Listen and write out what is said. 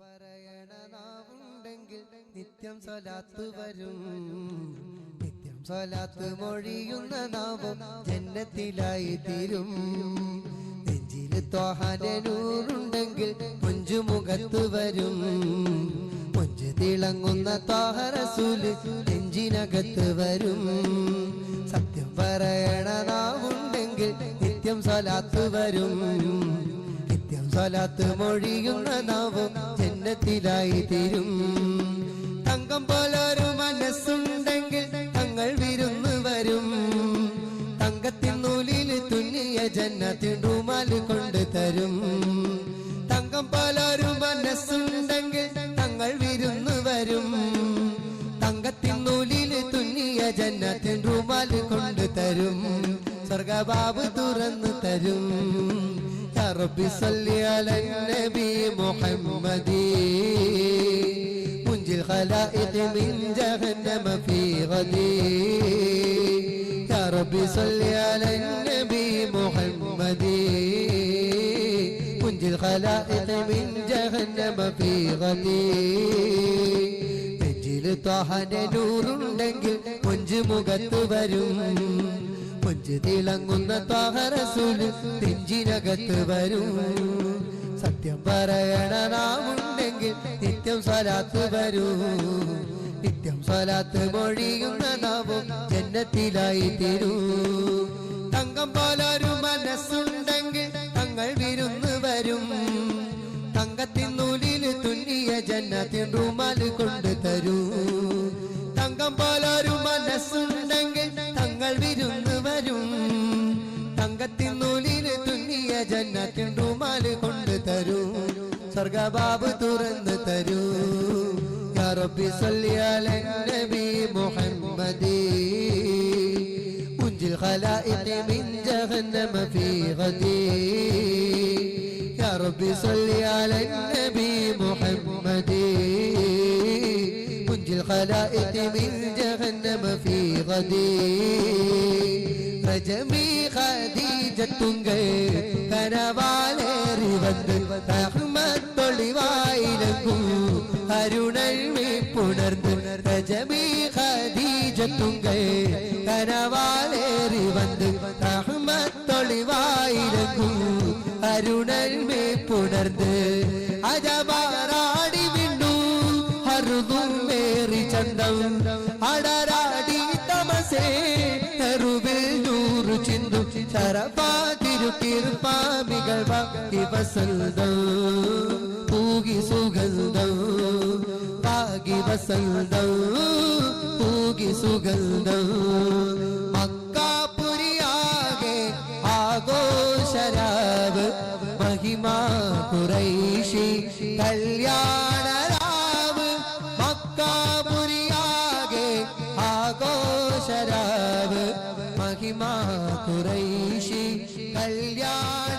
പറയണനാവുണ്ടെങ്കിൽ നിത്യം സ്വലാത്ത് വരും. നിത്യം സ്വലാത്ത് മൊഴിയുന്ന നാവും ജന്നത്തിലായി തീരും. നെഞ്ചിൽ തോഹാന്റെ കൊഞ്ചു മുഖത്ത് വരും. കൊഞ്ച് തിളങ്ങുന്ന തോഹരസൂൽ നെഞ്ചിനകത്ത് വരും. സത്യം പറയണനാവുണ്ടെങ്കിൽ നിത്യം സ്വലാത്ത് വരും. സ്വലാത്ത് മൊഴിയുന്ന നാവും ജന്നത്തിലായി തീരും. തങ്കം പോലൊരു മനസ്സുണ്ടെങ്കിൽ തങ്ങൾ വിരുന്ന് വരും. തങ്കത്തിൻ നൂലിൽ തുന്നിയ ജന്നത്തിൻ റൂമാൽ കൊണ്ട് തരും. തങ്കം പോലൊരു മനസ്സുണ്ടെങ്കിൽ തങ്ങൾ വിരുന്ന് വരും. തങ്കത്തിൻ നൂലിൽ തുന്നിയ ജന്നത്തിൻ റൂമാൽ കൊണ്ട് തരും. സ്വർഗബാബ് തുറന്നു തരും. യാ റബ്ബി സല്ലി അലൻ നബി മുഹമ്മദി منجي الخلائق من جهنم في غدي يا ربي صل على النبي محمد منجي الخلائق من جهنم في غدي നെഞ്ചില് ത്വാഹന്റെ നൂറുണ്ടെങ്കിൽ കൊഞ്ച് മുഖത്ത് വരും കൊഞ്ച് തിളങ്ങുന്ന താഹരസൂൽ നെഞ്ചിനകത്ത് വരും. സത്യം പറയണ നാമുണ്ടെങ്കിൽ നിത്യം സ്വലാത്ത് വരൂ. നിത്യം സ്വലാത്ത് മൊഴിയുന്ന നാവും ജന്നത്തിലായി തീരൂ. തങ്കം പോലൊരു മനസ്സുണ്ടെങ്കിൽ തങ്ങൾ വിരുന്ന് വരും. തങ്കത്തിൻ നൂലിൽ തുന്നിയ ജന്നത്തിൻ റൂമാൽ കൊണ്ട് തരൂ. തങ്കം പോലൊരു മനസ്സുണ്ടെങ്കിൽ തങ്ങൾ വിരുന്ന് വരും. തങ്കത്തിൻ നൂലിന് തുന്നിയ ജന്നത്തിൻ റൂമാൽ കൊണ്ട് തരൂ. സ്വർഗബാബ് തുറന്ന് തരൂ. റബ്ബി സല്ലിയാല നബി മുഹമ്മദി. മുഞ്ചിൽ ഖലായിഖ മിൻ ജഹന്നമ ഫീ ഗദി യാ റബ്ബി സല്ലിയാല നബി മുഹമ്മദി. الخلائق من جهنم في غدي رجمي خديجة കനവാലേറി വന്ന് റഹ്മത്തൊളിവായിലങ്ങു അരുണഴി പുണർന്ന് രജമി ഖദീജത്തുങ്കൈ കനവാലേറി വന്ന് റഹ്മത്തൊളിവായിലങ്ങു അരുണഴി പുണർന്ന് അജമാറാടി അടരാടി തമസേ തരുവിൽ നൂറു ചിന്തു തരപാതിരുക്കിരുപ്പാമികൾ ഭക്തി വസന്തം പൂകി സുഗന്ധം പാകി വസന്തം പൂകി സുഗന്ധം മക്കാപുരിയാകെ ആഘോഷരാവ് മഹിമാ കുറൈഷി കല്യാണ ഫാത്തിമ കുറൈശി കല്യാണ